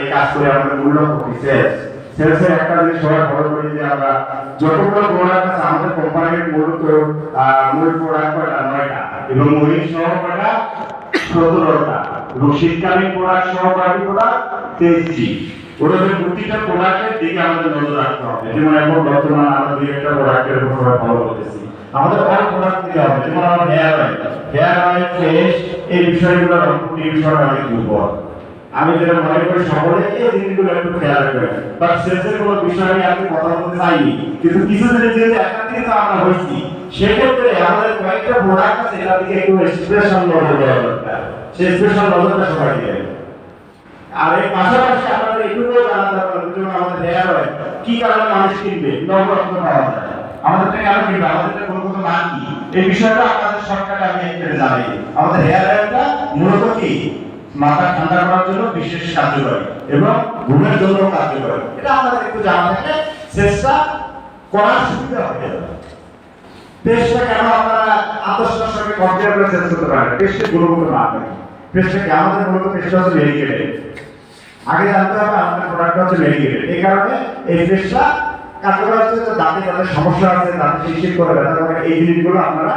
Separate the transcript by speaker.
Speaker 1: এই কাজ করে আমাদের মূল্য করি সেলস সেলসের একটা জিনিস সবাই ফলো করি যে আমরা যতগুলো প্রোডাক্ট আছে, আমাদের কোম্পানির মূলত মূল প্রোডাক্ট কয়টা নয়টা এবং মহিষ সহ সতেরোটা এবং শীতকালীন প্রোডাক্ট সহ প্রোডাক্ট তেইশটি আমাদের রাখতে হবে। যেমন এখন বর্তমানে আমরা দুই একটা প্রোডাক্টের উপর সবাই ফলো করতেছি। আমাদের অল প্রোডাক্ট দিতে hair oil hair oil face এই বিষয়গুলো এই বিষয়টা অনেক দুর্বল। আমি যেটা মনে করি, সকলে এই জিনিসগুলো একটু খেয়াল রাখবেন। বাট শেষের কোনো বিষয় নিয়ে আপনি কথা বলতে চাইনি। কিন্তু কিছু জিনিস যেহেতু একা থেকে তো আমরা হয়েছি সেক্ষেত্রে আমাদের কয়েকটা প্রোডাক্ট আছে, এটার দিকে একটু স্পেশাল নজর দেওয়া দরকার। সেই স্পেশাল নজরটা সবাই দিবেন আর এই পাশাপাশি আপনাদের এটুকুও জানা দরকার আমাদের হেয়ার অয়েল কি কারণে মানুষ কিনবে? পাওয়া যায় আমাদের কিনবে। আমাদের কি এই বিষয়টা আপনাদের সরকারকে আমি জানাই। আমাদের হেয়ার মূলত কি? মাথা ঠান্ডা করার জন্য বিশেষ কার্যকরী এবং ঘুমের জন্য কার্যকরী এটা আমাদের একটু জানা থাকলে চেষ্টা করার সুবিধা হবে। পেস্টটা কেন আপনারা আদর্শের সঙ্গে কম্পেয়ার করে করতে পারেন? আমাদের মূলত হচ্ছে আগে জানতে হবে আমাদের প্রোডাক্টটা হচ্ছে এই কারণে এই পেস্টটা কার্যকর হচ্ছে দাঁতে সমস্যা আছে, দাঁতে শিরশির করে ব্যথা করে, এই জিনিসগুলো আপনারা